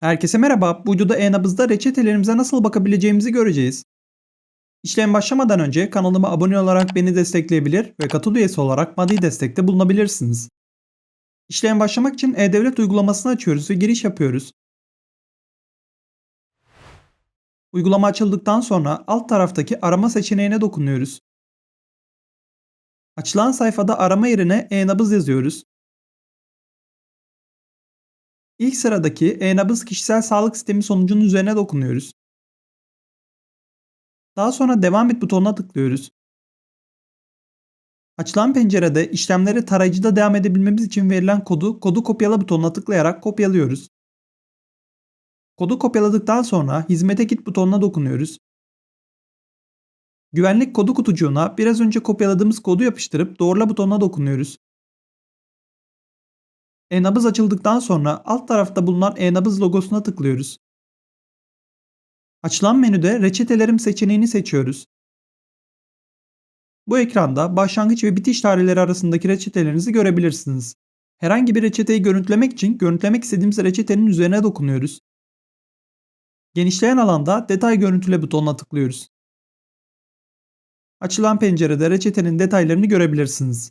Herkese merhaba. Bu videoda e-nabızda reçetelerimize nasıl bakabileceğimizi göreceğiz. İşlem başlamadan önce kanalıma abone olarak beni destekleyebilir ve katıl üyesi olarak maddi destekte bulunabilirsiniz. İşlem başlamak için e-devlet uygulamasını açıyoruz ve giriş yapıyoruz. Uygulama açıldıktan sonra alt taraftaki arama seçeneğine dokunuyoruz. Açılan sayfada arama yerine e-nabız yazıyoruz. İlk sıradaki e-nabız kişisel sağlık sistemi sonucunun üzerine dokunuyoruz. Daha sonra devam et butonuna tıklıyoruz. Açılan pencerede işlemleri tarayıcıda devam edebilmemiz için verilen kodu kodu kopyala butonuna tıklayarak kopyalıyoruz. Kodu kopyaladıktan sonra hizmete git butonuna dokunuyoruz. Güvenlik kodu kutucuğuna biraz önce kopyaladığımız kodu yapıştırıp doğrula butonuna dokunuyoruz. E-nabız açıldıktan sonra alt tarafta bulunan e-nabız logosuna tıklıyoruz. Açılan menüde reçetelerim seçeneğini seçiyoruz. Bu ekranda başlangıç ve bitiş tarihleri arasındaki reçetelerinizi görebilirsiniz. Herhangi bir reçeteyi görüntülemek için görüntülemek istediğimiz reçetenin üzerine dokunuyoruz. Genişleyen alanda detay görüntüle butonuna tıklıyoruz. Açılan pencerede reçetenin detaylarını görebilirsiniz.